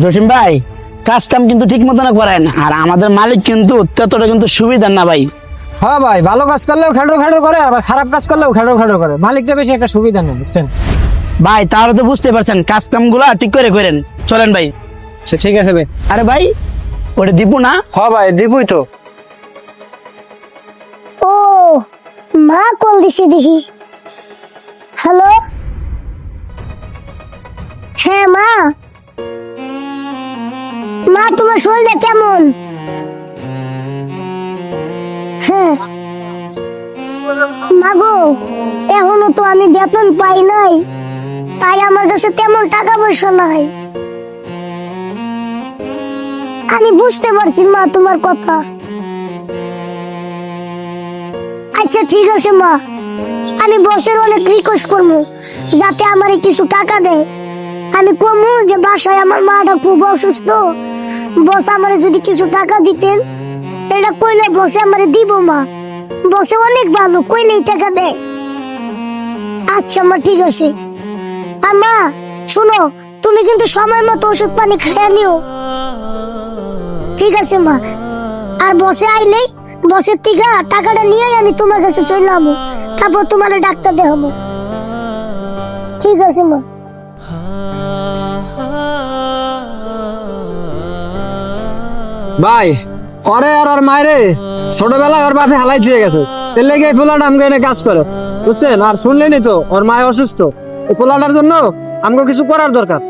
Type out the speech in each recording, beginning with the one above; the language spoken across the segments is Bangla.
জসিম ভাই কাজ কাম কিন্তু ঠিক মতো না করেন। আর আমাদের মালিক কিন্তু ততটা কিন্তু সুবিধা না ভাই। হ্যাঁ ভাই ভালো কাজ করলেও খাটো খাটো করে আবার খারাপ কাজ করলেও খাটো খাটো করে। মালিকটা বেশি একটা সুবিধা নেই বুঝছেন? ভাই তাহলে তো বুঝতে পারছেন কাজ কামগুলা ঠিক করে করেন। চলেন ভাই। সে ঠিক আছে ভাই। আরে ভাই ওটা দীপু না? হ্যাঁ ভাই দিবই তো। ও মা কল দিছে দেখি। মা, তোমার শরীরটা কেমন? হ্যাঁ। মাগো, এখনও তো আমি বেতন পাই নাই। তাই আমার কাছে তেমন টাকা পয়সা নাই। আমি বুঝতে পারছি মা তোমার কথা। আচ্ছা ঠিক আছে মা। আমি বসের অনেক রিকোয়েস্ট করব, যাতে আমারে কিছু টাকা দেয়। আমি কমু যে বাসায় আমার মাটা খুব অসুস্থ। বস আমারে যদি কিছু টাকা দিতেন, এটা কইলে বসে আমারে দিব মা। বসে অনেক ভালো কইলেই টাকা দেয় আচ্ছা মা, ঠিক আছে। আর মা, শোনো, তুমি কিন্তু সময় মতো ওষুধ পানি খেয়ে নিও। ঠিক আছে মা। আর বসে আইলেই, বসের থেকে টাকাটা নিয়ে আমি তোমার কাছে চলে তারপর তোমার ডাক্তার দেখাবো। ঠিক আছে মা। ভাই ওরে আর ওর মায়েরে ছোটবেলায় ওর বাপে হালাই ছুঁয়ে গেছে। এর লেগে এই পোলাটা আমাকে এনে কাজ করে। বুঝছেন? আর শুনলেনি তো ওর মায় অসুস্থ। এই পোলাটার জন্য আমাকে কিছু করার দরকার।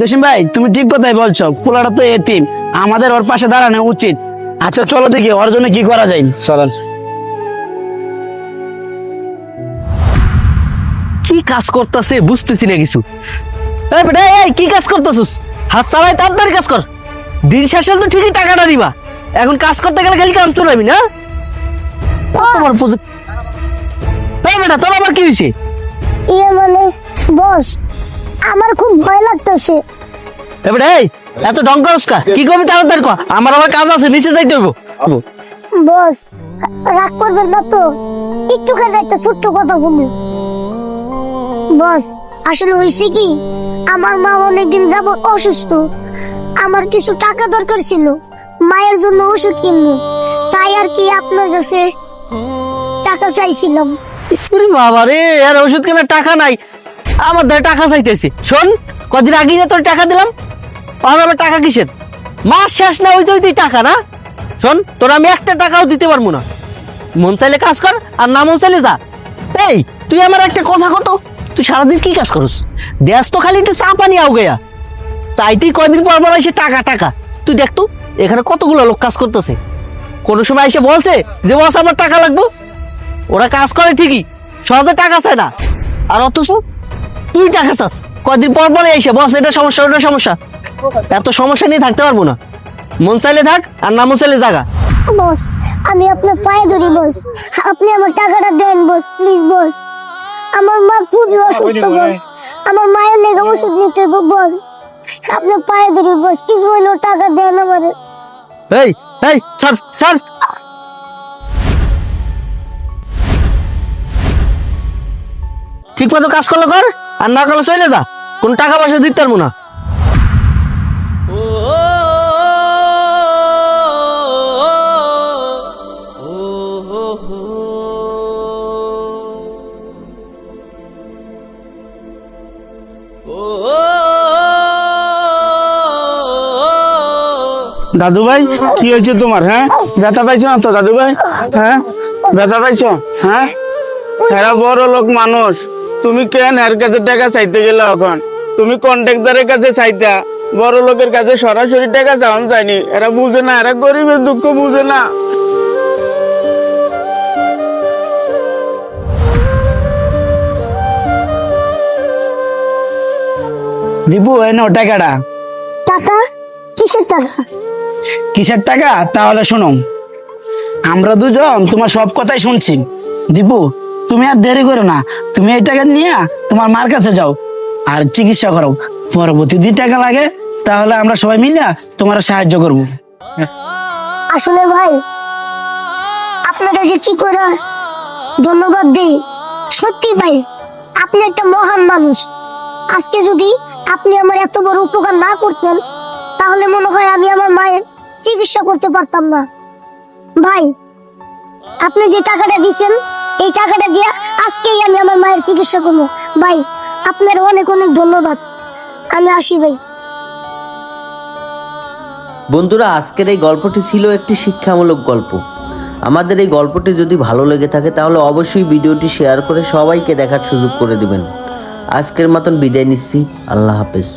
জসিম ভাই তুমি ঠিক কথাই বলছো পোলাটা তো এতিম। আমাদের ওর পাশে দাঁড়ানো উচিত। আচ্ছা চলো দেখি ওর জন্য কি করা যায়। চলেন। কি কাজ করতেছে বুঝতেছি না কিছু। এই বেটা এই কি কাজ করতেছিস? হাত চালাই তাড়াতাড়ি কাজ কর। দিন শেষ হলে তো ঠিকই টাকাটা দিবা। এখন কাজ করতে গেলে খালি কাম চলাবি না? এই বেটা তোর আবার কি হয়েছে? ইয়ে মানে বস আমার খুব ভয় লাগতেছে। এই এত ঢং করস কা? কি করবি তাড়াতাড়ি আমার আবার কাজ আছে নিচে যাইতে হইব। বস রাগ করবেন না তো। একটুখানি একটা ছোট্ট কথা বলব বস আসলে হয়েছে কি আমার মা অনেকদিন যাব অসুস্থ। আমার কিছু টাকা দরকার ছিল। মায়ের জন্য ওষুধ কিনবো। তাই আর কি আপনার কাছে টাকা চাইছিলাম। বাবা রে, আর ওষুধ কেনার টাকা নাই। আমার দ্বারা টাকা চাইতেছে। শোন, কদিন আগে না তোর টাকা দিলাম। আবার টাকা কিসের? মাস শেষ না, ওই তো ওই টাকা না? শোন, তোর আমি একটা টাকাও দিতে পারব না। মন চাইলে কাজ কর, আর না মন চাইলে যা। এই, তুই আমার একটা কথা কত? তুই সারাদিন কি কাজ করস? দেশ তো খালি একটু চা পানি আও গেয়া। তাই তুই কয়দিন পর পর এসে টাকা টাকা। তুই দেখ তো এখানে কতগুলো লোক কাজ করতেছে। কোনো সময় এসে বলছে যে বস আমার টাকা লাগবে। ওরা কাজ করে ঠিকই সহজে টাকা চায় না। আর অথচ তুই টাকা চাস কয়দিন পর পরে এসে বস এটা সমস্যা ওটা সমস্যা। এত সমস্যা নিয়ে থাকতে পারব না। মন চাইলে থাক আর না মন চাইলে জাগা। বস আমি আপনার পায়ে ধরি বস। আপনি আমার টাকাটা দেন বস প্লিজ বস। আমার মা খুবই অসুস্থ বস। আমার মায়ের লেগে ওষুধ নিতে হবে বস। আপনার পায়ে ধরি বস কিছু হইলেও টাকা দেন আমার এই এই ছাড় ছাড় ঠিক মতো কাজ করলে কর আর না করলে চলে যা কোন টাকা পয়সা দিতে পারব না দাদু ভাই কি হয়েছে তোমার হ্যাঁ? ব্যথা পাইছো না তো দাদু ভাই হ্যাঁ? ব্যথা পাইছো? হ্যাঁ? এরা বড় লোক মানুষ। তুমি কেন এর কাছে টাকা চাইতে গেলে এখন? তুমি কন্ট্রাক্টরের কাছে চাইতা বড় লোকের কাছে সরাসরি টাকা চাওয়ান যায়নি এরা বুঝে না এরা গরিবের দুঃখ বুঝে না। দীপু এনে টাকাটা। টাকা? কিসের টাকা? কিসের টাকা? তাহলে শোনো আমরা দুজন তোমার সব কথাই শুনছি। দীপু, তুমি আর দেরি করো না। তুমি এই টাকা নিয়ে তোমার মার কাছে যাও আর চিকিৎসা করো। পরবর্তী যদি টাকা লাগে, তাহলে আমরা সবাই মিলে তোমার সাহায্য করব। আসলে ভাই, আপনারা যে কি করে ধন্যবাদ দিই, সত্যি ভাই, আপনি একটা মহান মানুষ। আজকে যদি আপনি আমার এত বড় উপকার না করতেন তাহলে মনে হয় আমি আমার মায়ের চিকিৎসা করতে পারতাম না। ভাই, আপনি যে টাকাটা দিছেন এই টাকাটা দিয়ে আজকেই আমি আমার মায়ের চিকিৎসা করব। ভাই, আপনার অনেক অনেক ধন্যবাদ। আমি আসি, ভাই। বন্ধুরা, আজকের এই গল্পটি ছিল একটি শিক্ষামূলক গল্প। আমাদের এই গল্পটি যদি ভালো লেগে থাকে, তাহলে অবশ্যই ভিডিওটি শেয়ার করে সবাইকে দেখার সুযোগ করে দিবেন। আজকের মতন বিদায় নিচ্ছি। আল্লাহ হাফেজ।